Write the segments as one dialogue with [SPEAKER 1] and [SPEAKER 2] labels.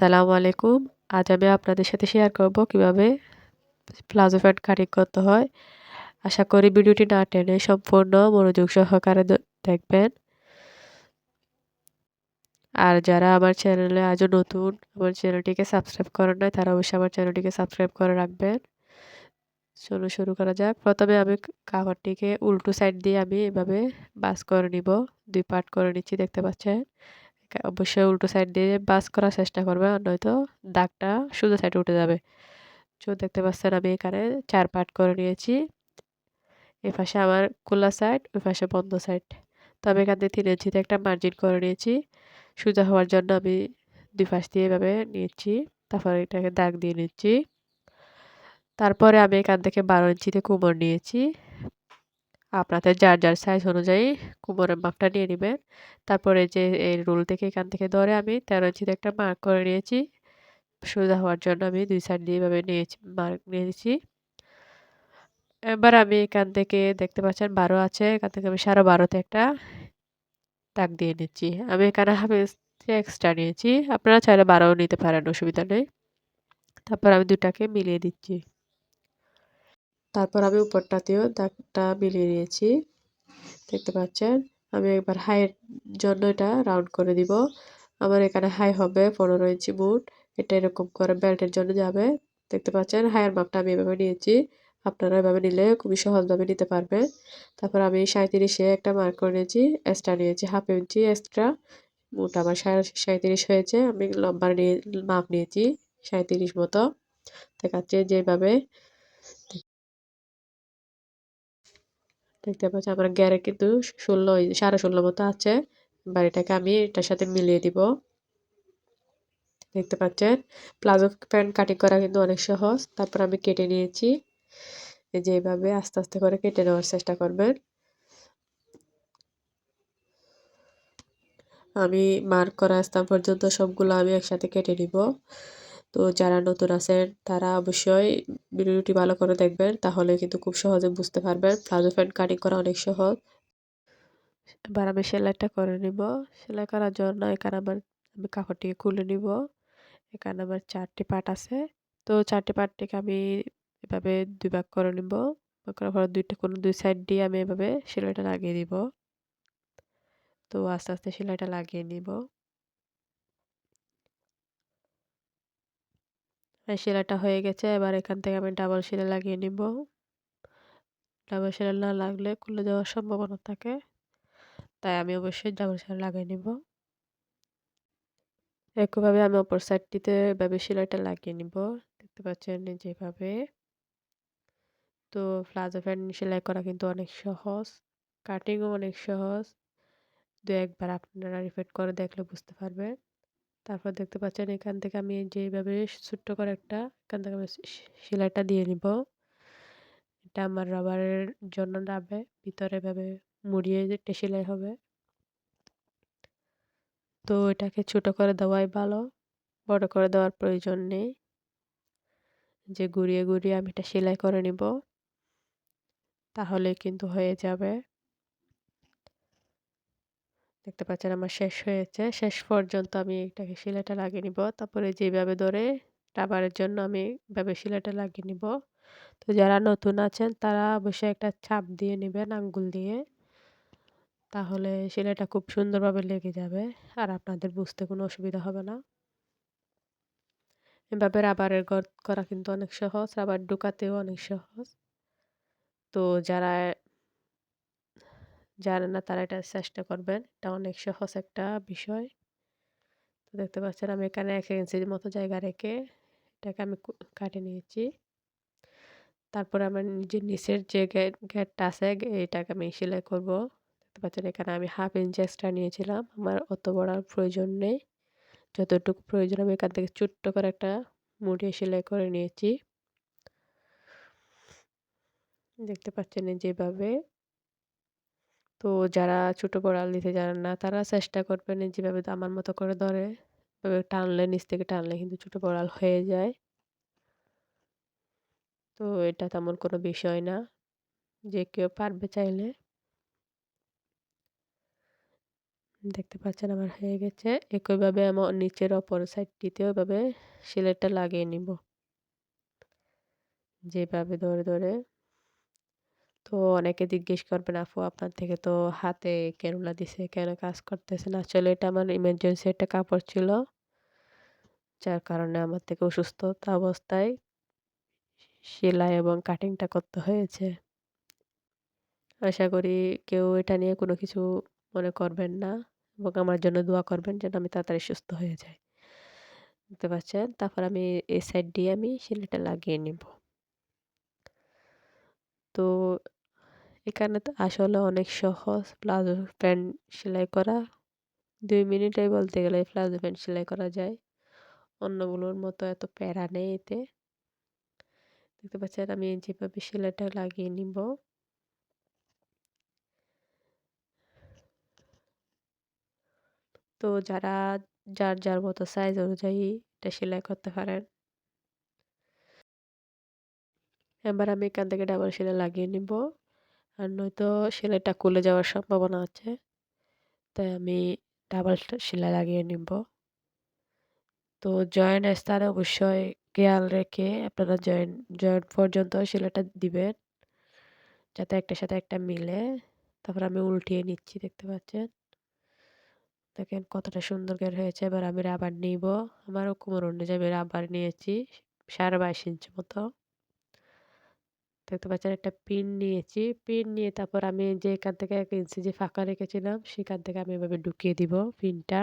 [SPEAKER 1] আসসালামু আলাইকুম। আজ আমি আপনাদের সাথে শেয়ার করব কীভাবে প্লাজো প্যান্ট কাটিং করতে হয়। আশা করি ভিডিওটি না টেনে সম্পূর্ণ মনোযোগ সহকারে দেখবেন। আর যারা আমার চ্যানেলে আজও নতুন, আমার চ্যানেলটিকে সাবস্ক্রাইব করেন নাই, তারা অবশ্যই আমার চ্যানেলটিকে সাবস্ক্রাইব করে রাখবেন। চলো শুরু করা যাক। প্রথমে আমি কাপড়টিকে উল্টো সাইড দিয়ে আমি এভাবে বাস করে নিব। দুই পার্ট করে নিচ্ছি, দেখতে পাচ্ছেন? অবশ্যই উল্টো সাইড দিয়ে বাস করার চেষ্টা করবে, আর নয়তো দাগটা সোজা সাইডে উঠে যাবে। চো দেখতে পাচ্ছেন আমি এখানে চার পার্ট করে নিয়েছি। এ পাশে আমার খোলা সাইড ওই পাশে বন্ধ সাইড তো আমি এখান থেকে তিন ইঞ্চিতে একটা মার্জিন করে নিয়েছি। সোজা হওয়ার জন্য আমি দুই পাশ দিয়ে এভাবে নিয়েছি, তারপরে এটাকে দাগ দিয়ে নিচ্ছি। তারপরে আমি এখান থেকে বারো ইঞ্চিতে কোমর নিয়েছি। আপনাদের যার যার সাইজ অনুযায়ী কোমরের মাপটা নিয়ে নেবেন। তারপরে যে, এই রুল থেকে এখান থেকে ধরে আমি তেরো ইঞ্চিতে একটা মার্ক করে নিয়েছি। সোজা হওয়ার জন্য আমি দুই সাইড দিয়ে এভাবে নিয়েছি মার্ক নিয়েছি। এবার আমি এখান থেকে দেখতে পাচ্ছেন বারো আছে, এখান থেকে আমি সাড়ে বারোতে একটা দাগ দিয়ে নিচ্ছি। আমি এখানে হাফ এক্সট্রা নিয়েছি। আপনারা চাইলে বারোও নিতে পারেন, অসুবিধা নেই। তারপর আমি দুটাকে মিলিয়ে দিচ্ছি। তারপর আমি উপরটাতেও দাগটা মিলিয়ে নিয়েছি। দেখতে পাচ্ছেন? আমি একবার হাইয়ের জন্য এটা রাউন্ড করে দিব। আমার এখানে হাই হবে পনেরো ইঞ্চি বুট এটা এরকম করে বেল্টের জন্য যাবে। দেখতে পাচ্ছেন? হাইয়ের মাপটা আমি এভাবে নিয়েছি। আপনারা এভাবে নিলে খুবই সহজভাবে নিতে পারবেন। তারপর আমি সাঁত্রিশে একটা মার্ক করে নিয়েছি। এক্সট্রা নিয়েছি হাফ ইঞ্চি এক্সট্রা বুট আমার সাঁত্রিশ হয়েছে। আমি লম্বা নিয়ে, মাপ নিয়েছি সাঁত্রিশ মতো। দেখাচ্ছে যেভাবে দেখতে পাচ্ছি আমার গ্যারে কিন্তু ষোলো সাড়ে ষোলো মতো আছে। বাড়িটাকে আমি এটার সাথে মিলিয়ে দিব। দেখতে পাচ্ছেন? প্লাজো প্যান্ট কাটিং করা কিন্তু অনেক সহজ। তারপর আমি কেটে নিয়েছি। এই যে এইভাবে আস্তে আস্তে করে কেটে নেওয়ার চেষ্টা করবেন। আমি মার্ক করা স্থান পর্যন্ত সবগুলো আমি একসাথে কেটে নিব। তো যারা নতুন আছেন, তারা অবশ্যই ভিডিওটি ভালো করে দেখবেন, তাহলে কিন্তু খুব সহজে বুঝতে পারবেন। প্লাজো প্যান্ট কাটিং করা অনেক সহজ। এবার আমি সেলাইটা করে নিব। সেলাই করার জন্য এখানে আমার আমি কাপড়টিকে খুলে নিব। এখানে আমার চারটি পার্ট আছে। তো চারটি পার্টটিকে আমি এভাবে দুই ভাগ করে নিব। করার পর দুইটা কোনো দুই সাইড দিয়ে আমি এভাবে সেলাইটা লাগিয়ে দিব। তো আস্তে আস্তে সেলাইটা লাগিয়ে নিব। সেলাইটা হয়ে গেছে, এবার এখান থেকে আমি ডাবল সেলাই লাগিয়ে নিব। ডাবল সেলাই না লাগলে খুলে যাওয়ার সম্ভাবনা থাকে, তাই আমি অবশ্যই ডাবল সেলাই লাগিয়ে নিব। একইভাবে আমি অপর সাইডটিতে এভাবে সেলাইটা লাগিয়ে নিব, দেখতে পাচ্ছেন যেভাবে তো প্লাজো প্যান্ট সেলাই করা কিন্তু অনেক সহজ কাটিংও অনেক সহজ, দু একবার আপনারা রিপিট করে দেখলে বুঝতে পারবেন। তারপর দেখতে পাচ্ছেন এখান থেকে আমি যেভাবে ছোট্ট করে একটা, এখান থেকে আমি সেলাইটা দিয়ে নিব। এটা আমার রাবারের জন্য যাবে ভিতরে ভাবে মুড়িয়ে একটা সেলাই হবে। তো এটাকে ছোট করে দেওয়াই ভালো, বড় করে দেওয়ার প্রয়োজন নেই। যে ঘুরিয়ে ঘুরিয়ে আমি এটা সেলাই করে নিব, তাহলে কিন্তু হয়ে যাবে। দেখতে পাচ্ছেন আমার শেষ হয়েছে। শেষ পর্যন্ত আমি এটাকে সেলাইটা লাগিয়ে নিব। তারপরে যেভাবে ধরে রাবারের জন্য আমি এভাবে সেলাইটা লাগিয়ে নিব। তো যারা নতুন আছেন, তারা অবশ্যই একটা চাপ দিয়ে নেবেন আঙ্গুল দিয়ে। তাহলে সেলাইটা খুব সুন্দরভাবে লেগে যাবে আর আপনাদের বুঝতে কোনো অসুবিধা হবে না। এভাবে রাবারের গর করা কিন্তু অনেক সহজ, রাবার ঢুকাতেও অনেক সহজ। তো যারা জানে না তারা এটা চেষ্টা করবেন। এটা অনেক সহজ একটা বিষয়। তো দেখতে পাচ্ছেন আমি এখানে এক ইঞ্চির মতো জায়গা রেখে এটাকে আমি কাটে নিয়েছি। তারপরে আমার নিজের নিচের যে গেটটা আছে এটাকে আমি সেলাই করব। দেখতে পাচ্ছেন এখানে আমি হাফ ইঞ্চি এক্সট্রা নিয়েছিলাম। আমার অত বড় প্রয়োজন নেই। যতটুকু প্রয়োজন আমি এখান থেকে ছোট্ট করে একটা মুড়িয়ে সেলাই করে নিয়েছি। দেখতে পাচ্ছেন যেভাবে তো যারা ছোট বড়াল দিতে জানেন না, তারা চেষ্টা করবেন যেভাবে আমার মতো করে ধরে টানলে, নিচ থেকে টানলে কিন্তু ছোট বড়াল হয়ে যায়। তো এটা তেমন কোনো বিষয় না, যে কেউ পারবে চাইলে। দেখতে পাচ্ছেন আমার হয়ে গেছে। একইভাবে আমার নিচের অপর সাইডটিতেও এভাবে সেলাইটা লাগিয়ে নিব। যেভাবে ধরে ধরে। তো অনেকে জিজ্ঞেস করবেন, আপু, আপনার থেকে তো হাতে কেরুলা দিছে, কেন কাজ করতেছে না? আসলে এটা আমার ইমার্জেন্সি একটা কাপড় ছিল, যার কারণে আমার থেকে অসুস্থতা অবস্থায় সেলাই এবং কাটিংটা করতে হয়েছে। আশা করি কেউ এটা নিয়ে কোনো কিছু মনে করবেন না এবং আমার জন্য দোয়া করবেন যেন আমি তাড়াতাড়ি সুস্থ হয়ে যাই। দেখতে পাচ্ছেন তারপর আমি এই সাইড দিয়ে আমি সেলাইটা লাগিয়ে নিব। তো এখানে তো আসলে অনেক সহজ। প্লাজো প্যান্ট সেলাই করা, দুই মিনিটেই বলতে গেলে প্লাজো প্যান্ট সেলাই করা যায়। অন্যগুলোর মতো এত প্যারা নেই এতে। দেখতে পাচ্ছেন আমি যেভাবে সেলাইটা লাগিয়ে নিব। তো যারা, যার যার মতো সাইজ অনুযায়ী এটা সেলাই করতে পারেন। এবার আমি এখান থেকে ডাবল সেলাই লাগিয়ে নিব। আর নয়তো সেলাইটা খুলে যাওয়ার সম্ভাবনা আছে। তাই আমি ডাবল সেলাই লাগিয়ে নিব। তো জয়েন্ট স্থানে অবশ্যই খেয়াল রেখে আপনারা জয়েন্ট জয়েন্ট পর্যন্ত সেলাইটা দিবেন। যাতে একটার সাথে একটা মিলে। তারপর আমি উল্টিয়ে নিচ্ছি, দেখতে পাচ্ছেন? দেখেন কতটা সুন্দর করে হয়েছে। এবার আমি রাবার নিব। আমারও কোমর অনুযায়ী রাবার নিয়েছি, সাড়ে বাইশ ইঞ্চি মতো। দেখতে পাচ্ছেন একটা পিন নিয়েছি। পিন নিয়ে তারপর আমি যে এখান থেকে এক ইঞ্চি যে ফাঁকা রেখেছিলাম, সেখান থেকে আমি এভাবে ঢুকিয়ে দিব পিনটা।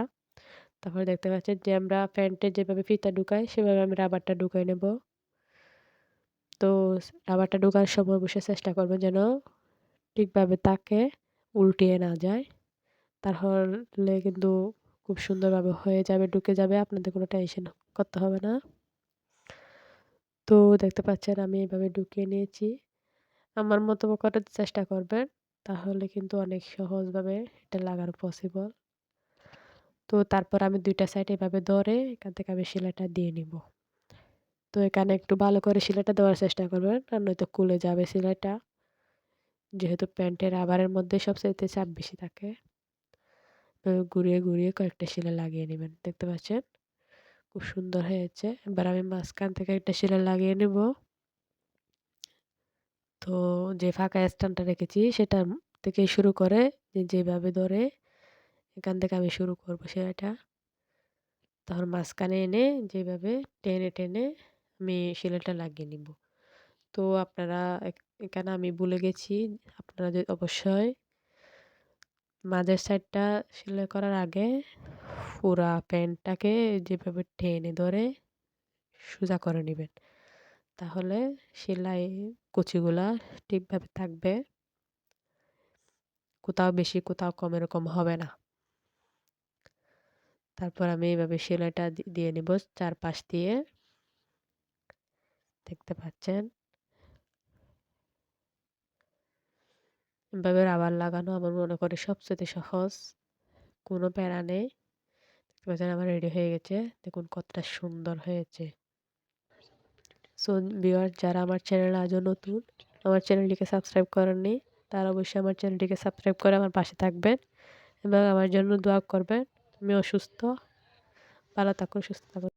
[SPEAKER 1] তারপর দেখতে পাচ্ছেন যে আমরা প্যান্টে যেভাবে ফিতা ঢুকাই, সেভাবে আমি রাবারটা ঢুকাই নেব। তো রাবারটা ঢুকার সময় বসে চেষ্টা করবেন যেন ঠিকভাবে তাকে উল্টিয়ে না যায়। তাহলে কিন্তু খুব সুন্দরভাবে হয়ে যাবে, ঢুকে যাবে, আপনাদের কোনো টেনশন করতে হবে না। তো দেখতে পাচ্ছেন আমি এভাবে ঢুকিয়ে নিয়েছি। আমার মতো করার চেষ্টা করবেন, তাহলে কিন্তু অনেক সহজভাবে এটা লাগানো পসিবল তো তারপর আমি দুইটা সাইড এভাবে ধরে এখান থেকে আমি শিলাটা দিয়ে নিব। তো এখানে একটু ভালো করে শিলাটা দেওয়ার চেষ্টা করবেন, আর নয়তো কুলে যাবে সেলাইটা। যেহেতু প্যান্টের আবারের মধ্যে সবচাইতে চাপ বেশি থাকে ঘুরিয়ে ঘুরিয়ে কয়েকটা শিলা লাগিয়ে নেবেন, দেখতে পাচ্ছেন? খুব সুন্দর হয়েছে। এবার আমি মাঝখান থেকে একটা সেলাই লাগিয়ে নেব। তো যে ফাঁকা স্ট্যান্ডটা রেখেছি সেটা থেকে শুরু করে যেভাবে ধরে এখান থেকে আমি শুরু করব সেলাইটা তখন মাঝখানে এনে যেভাবে টেনে টেনে আমি সেলাইটা লাগিয়ে নিব। তো আপনারা এখানে আমি ভুলে গেছি, আপনারা অবশ্যই মাঝের সাইডটা সেলাই করার আগে পুরা প্যান্টটাকে যেভাবে টেনে ধরে সোজা করে নেবেন। তাহলে সেলাই কুচিগুলা ঠিকভাবে থাকবে। কোথাও বেশি, কোথাও কম এরকম হবে না। তারপর আমি এইভাবে সেলাইটা দিয়ে নেব চারপাশ দিয়ে। দেখতে পাচ্ছেন? এভাবে রাবার লাগানো আমার মনে করে সবচেয়ে সহজ। কোনো প্যারা নেই। দেখতে আমার রেডি হয়ে গেছে। দেখুন কতটা সুন্দর হয়েছে। সো ভিউয়ার যারা আমার চ্যানেল আজও নতুন, আমার চ্যানেলটিকে সাবস্ক্রাইব করেননি তারা অবশ্যই আমার চ্যানেলটিকে সাবস্ক্রাইব করে আমার পাশে থাকবেন এবং আমার জন্য দোয়া করবেন। আমি অসুস্থ ভালো থাকুন, সুস্থ থাকুন।